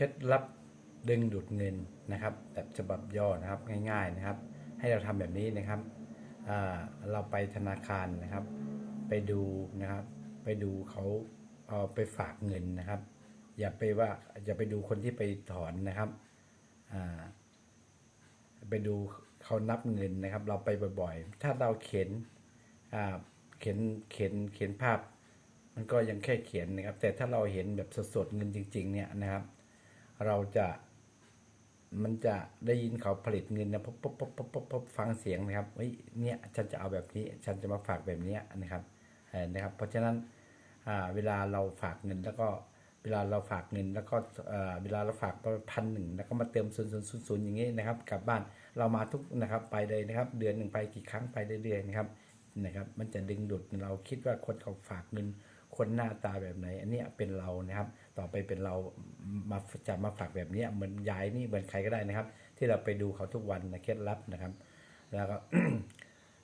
เคล็ดลับดึงดูดเงินนะครับแบบฉบับย่อนะครับง่าย ๆนะครับ ให้เราทำแบบนี้นะครับเราไปธนาคารนะครับ ไปดูนะครับ ไปดูเขาเอาไปฝากเงินนะครับ อย่าไปว่าอย่าไปดูคนที่ไปถอนนะครับไปดูเขานับเงินนะครับ เราไปบ่อยๆ ถ้าเราเขียนเขียนเขียนเขียนภาพ มันก็ยังแค่เขียนนะครับ แต่ถ้าเราเห็นแบบสดๆเงินจริง ๆ เนี่ยนะครับ เราจะมันจะได้ยินเขาผลิตเงินนะปุ๊บปุ๊บปุ๊บปุ๊บปุ๊บบฟังเสียงนะครับเฮ้ยเนี่ยฉันจะเอาแบบนี้ ฉันจะมาฝากแบบนี้นะครับเออนะครับ เพราะฉะนั้นเวลาเราฝากเงินแล้วก็เวลาเราฝากเงินแล้วก็เอ่อเวลาเราฝากพันหนึ่งแล้วก็มาเติมศูนย์ศูนย์ศูนย์ศูนย์อย่างนี้นะครับกลับบ้านเรามาทุกนะครับไปเลยนะครับ เดือนหนึ่งไปกี่ครั้งไปเรื่อยๆนะครับนะครับ มันจะดึงดูดเราคิดว่าคนเขาฝากเงิน คนหน้าตาแบบไหน อันเนี้ยเป็นเรานะครับ ต่อไปเป็นเรามาจะมาฝากแบบเนี้ยเหมือนยายนี่เหมือนใครก็ได้นะครับ ที่เราไปดูเขาทุกวันนะเคล็ดลับนะครับ แล้วก็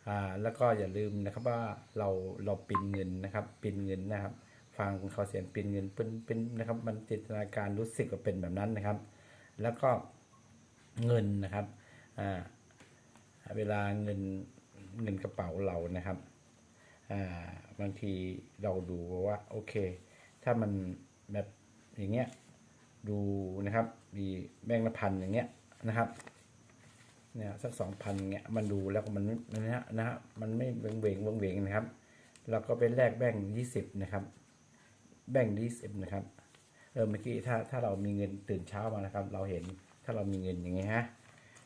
อ่าแล้วก็อย่าลืมนะครับว่าเราเราปินเงินนะครับปินเงินนะครับ ฟังเขาเสียงปินเงินเป็นเป็นนะครับ มันจินตนาการรู้สึกว่าเป็นแบบนั้นนะครับ แล้วก็เงินนะครับอ่าเวลาเงินเงินกระเป๋าเรานะครับ บางทีเราดูว่าโอเค ถ้ามันแบบอย่างเงี้ยดูนะครับมีแบงละพันอย่างเงี้ยนะครับเนี่ยสักสองพันเงี้ยมันดูแล้วมันมันนะฮะนะฮะมันไม่เวงเวงเวงเวงนะครับเราก็ไปแลกแบงยี่สิบนะครับ แบงยี่สิบนะครับเออเมื่อกี้ถ้าถ้าเรามีเงินตื่นเช้ามานะครับ เราเห็นถ้าเรามีเงินอย่างเงี้ยฮะ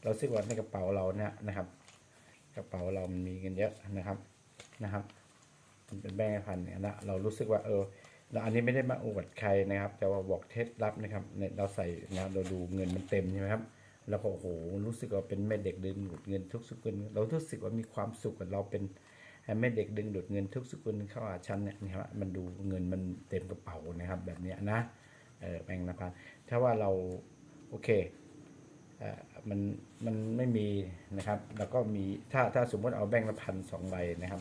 เราซื้อว่าในกระเป๋าเราเนี่ยนะครับ กระเป๋าเรามันมีเงินเยอะนะครับนะครับ มันเป็นแบงค์พันเนี่ยนะเรารู้สึกว่าเออเราอันนี้ไม่ได้มาอวดใครนะครับแต่ว่าบอกเท็จลับนะครับเนี่ยเราใส่นะเราดูเงินมันเต็มใช่ไหมครับแล้วก็โอ้โหรู้สึกว่าเป็นแม่เด็กดึงดูดเงินทุกสกุลเรารู้สึกว่ามีความสุขกับเราเป็นแม่เด็กดึงดูดเงินทุกสกุลเข้าหาชั้นเนี่ยนะครับมันดูเงินมันเต็มกระเป๋านะครับ แบบเนี้ยนะเออแบงค์ละพันถ้าว่าเราโอเคเอ่อมันมันไม่มีนะครับ แล้วก็มีถ้าถ้าสมมติเอาแบงค์ละพันสองใบนะครับ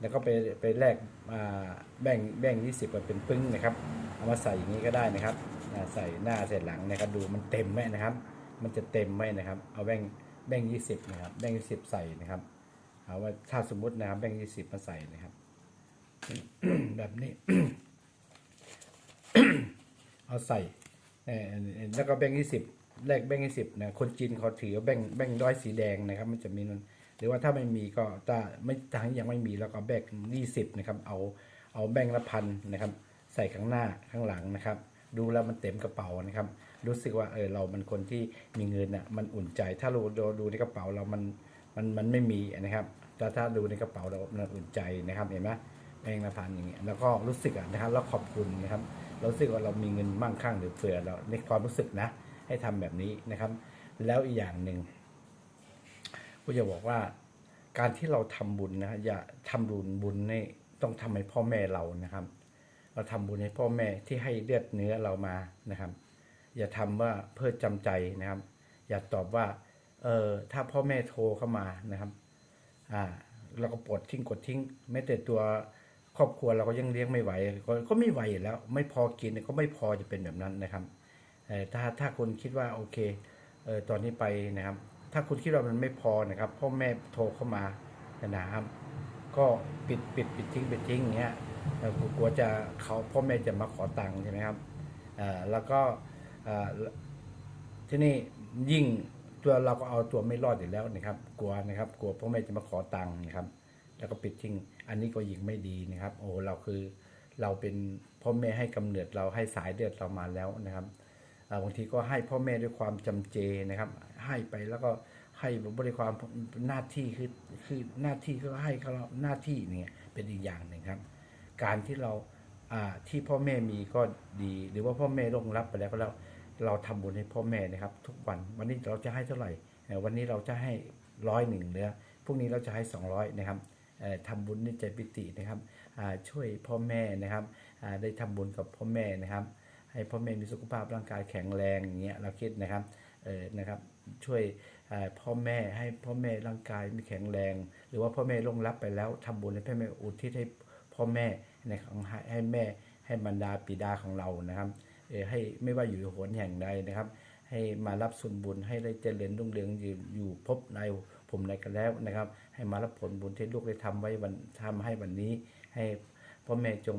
แล้วก็ไปไปแลกมาแบ่งแบ่งยี่สิบเป็นปึ้งนะครับ เอามาใส่อย่างนี้ก็ได้นะครับใส่หน้าใส่หลังนะครับดูมันเต็มไหมนะครับ มันจะเต็มไหมนะครับ เอาแบ่งแบ่งยี่สิบนะครับแบ่งยี่สิบใส่นะครับเอาว่าถ้าสมมตินะครับแบ่งยี่สิบมาใส่นะครับ แบบนี้ เอาใส่แล้วก็แบ่งยี่สิบแลกแบ่งยี่สิบนะคนจีนเขาถือแบ่งแบ่งร้อยสีแดงนะครับ มันจะมีนั่น หรือว่าถ้าไม่มีก็ถ้าไม่ทางยังไม่มีแล้วก็แบ่งยี่สิบนะครับ เอาเอาแบ่งละพันนะครับ ใส่ข้างหน้าข้างหลังนะครับ ดูแล้วมันเต็มกระเป๋านะครับ รู้สึกว่าเออเรามันคนที่มีเงินน่ะมันอุ่นใจ ถ้าเราดูดูในกระเป๋าเรามันมันมันไม่มีนะครับแต่ถ้าดูในกระเป๋าเรามันอุ่นใจนะครับเห็นไหมแบงค์ละพันอย่างเงี้ยแล้วก็รู้สึกอะนะครับแล้วขอบคุณนะครับเรารู้สึกว่าเรามีเงินมั่งคั่งหรือเผื่อเราในความรู้สึกนะ ให้ทำแบบนี้นะครับ แล้วอีกอย่างหนึ่ง กูจะบอกว่าการที่เราทำบุญนะอย่าทำบุญบุญนี่ต้องทำให้พ่อแม่เรานะครับ เราทำบุญให้พ่อแม่ที่ให้เลือดเนื้อเรามานะครับ อย่าทำว่าเพื่อจำใจนะครับ อย่าตอบว่าเออถ้าพ่อแม่โทรเข้ามานะครับอ่าเราก็ปลดทิ้งกดทิ้งแม้แต่ตัวครอบครัวเราก็ยังเลี้ยงไม่ไหวก็ก็ไม่ไหวแล้ว ไม่พอกินก็ไม่พอจะเป็นแบบนั้นนะครับเออถ้าถ้าคุณคิดว่าโอเคเออตอนนี้ไปนะครับ ถ้าคุณคิดว่ามันไม่พอนะครับพ่อแม่โทรเข้ามานะครับก็ปิดปิดปิดทิ้งปิดทิ้งอย่างเงี้ยเอ่อกลัวจะเขาพ่อแม่จะมาขอตังค์ใช่ไหมครับเออแล้วก็เออที่นี่ยิ่งตัวเราก็เอาตัวไม่รอดอยู่แล้วนะครับ กลัวนะครับ กลัวพ่อแม่จะมาขอตังค์นะครับ แล้วก็ปิดทิ้งอันนี้ก็ยิ่งไม่ดีนะครับ โอ้เราคือเราเป็นพ่อแม่ให้กำเนิดเราให้สายเลือดเรามาแล้วนะครับ บางทีก็ให้พ่อแม่ด้วยความจำเจนะครับ ให้ไปแล้วก็ให้บริความหน้าที่คือคือหน้าที่ก็ให้เขาหน้าที่เนี่ยเป็นอีกอย่างหนึ่งครับ การที่เราที่พ่อแม่มีก็ดี หรือว่าพ่อแม่ลงรับไปแล้วก็แล้วเราทำบุญให้พ่อแม่นะครับ ทุกวันวันนี้เราจะให้เท่าไหร่ วันนี้เราจะให้ร้อยหนึ่งเนื้อพรุ่งนี้เราจะให้สองร้อยนะครับเอ่อทำบุญในใจปิตินะครับช่วยพ่อแม่นะครับได้ทำบุญกับพ่อแม่นะครับ ให้พ่อแม่มีสุขภาพร่างกายแข็งแรงอย่างเงี้ยเราคิดนะครับเออนะครับช่วยพ่อแม่ให้พ่อแม่ร่างกายมีแข็งแรง หรือว่าพ่อแม่ลงรับไปแล้วทำบุญให้พ่อแม่อุทิศให้พ่อแม่ในของให้ให้แม่ให้บรรดาปิดาของเรานะครับเออให้ไม่ว่าอยู่หนแห่งใดนะครับ ให้มารับส่วนบุญให้ได้เจริญรุ่งเรืองอยู่อยู่พบในผมในกันแล้วนะครับ ให้มารับผลบุญที่ลูกได้ทำไว้วันทำให้วันนี้ ให้พ่อแม่จง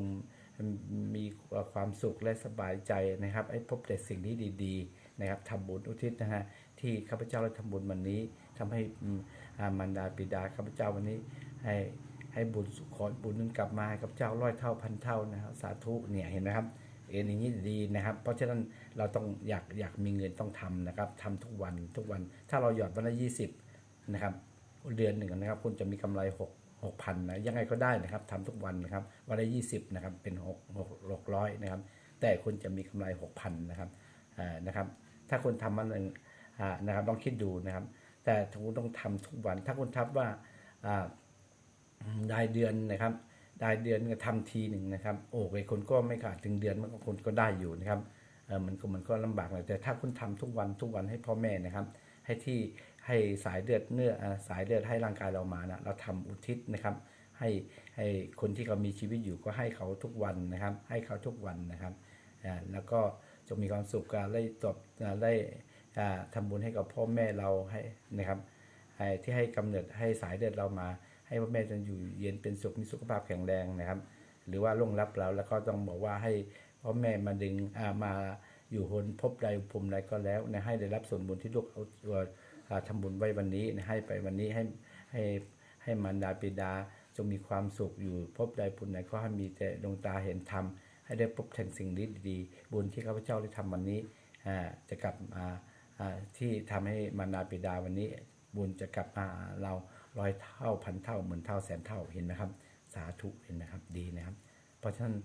มีความสุขและสบายใจนะครับ ให้พบแต่สิ่งที่ดีๆนะครับทำบุญอุทิศนะฮะที่ข้าพเจ้าได้ทำบุญวันนี้ทำให้มารดาบิดาข้าพเจ้าวันนี้ให้ให้บุญสุขอบุญนั้นกลับมาให้ข้าพเจ้าร้อยเท่าพันเท่านะครับสาธุเนี่ยเห็นไหมครับเอ็นอย่างนี้ดีนะครับ เพราะฉะนั้นเราต้องอยากอยากมีเงินต้องทำนะครับทำทุกวันทุกวัน ถ้าเราหยอดวันละยี่สิบนะครับเดือนหนึ่งนะครับ คุณจะมีกำไรหก หกพันนะยังไงก็ได้นะครับทำทุกวันนะครับวันละยี่สิบนะครับเป็นหกหกหกร้อยนะครับแต่คุณจะมีกำไรหกพันนะครับนะครับ ถ้าคุณทำมันหนึ่งนะครับลองคิดดูนะครับ แต่คุณต้องทำทุกวัน ถ้าคุณทับว่ารายเดือนนะครับรายเดือนก็ทำทีหนึ่งนะครับ โอ้ยคนก็ไม่ขาดถึงเดือนมันก็คนก็ได้อยู่นะครับมันก็มันก็ลำบากเลยแต่ถ้าคุณทำทุกวันทุกวันให้พ่อแม่นะครับ ให้ที่ให้สายเลือดเนื้อสายเลือดให้ร่างกายเรามานะเราทำอุทิศนะครับ ให้ให้คนที่เขามีชีวิตอยู่ก็ให้เขาทุกวันนะครับ ให้เขาทุกวันนะครับอ่าแล้วก็จงมีความสุขการได้ตบอ่าได้อ่าทำบุญให้กับพ่อแม่เราให้นะครับให้ที่ให้กำเนิดให้สายเลือดเรามา ให้พ่อแม่จะอยู่เย็นเป็นสุขมีสุขภาพแข็งแรงนะครับ หรือว่าล่วงลับเราแล้วก็ต้องบอกว่าให้พ่อแม่มาดึงอ่ามา อยู่หนพบใดภูมิใดก็แล้วนะให้ได้รับส่วนบุญที่ลูกเอาตัวอ่าทำบุญไว้วันนี้นะให้ไปวันนี้ให้ให้ให้มารดาบิดาจงมีความสุขอยู่พบใดภูมิใดก็ให้มีแต่ดวงตาเห็นธรรมให้ได้พบแต่สิ่งดีๆบุญที่ข้าพเจ้าได้ทำวันนี้จะกลับมาที่ทำให้มารดาบิดาวันนี้ บุญจะกลับมาเราร้อยเท่าพันเท่าหมื่นเท่าแสนเท่าเห็นไหมครับ สาธุเห็นไหมครับดีนะครับ เพราะฉะนั้น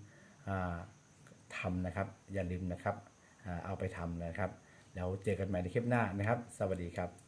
ทำนะครับอย่าลืมนะครับ เอาไปทำนะครับ แล้วเจอกันใหม่ในคลิปหน้านะครับ สวัสดีครับ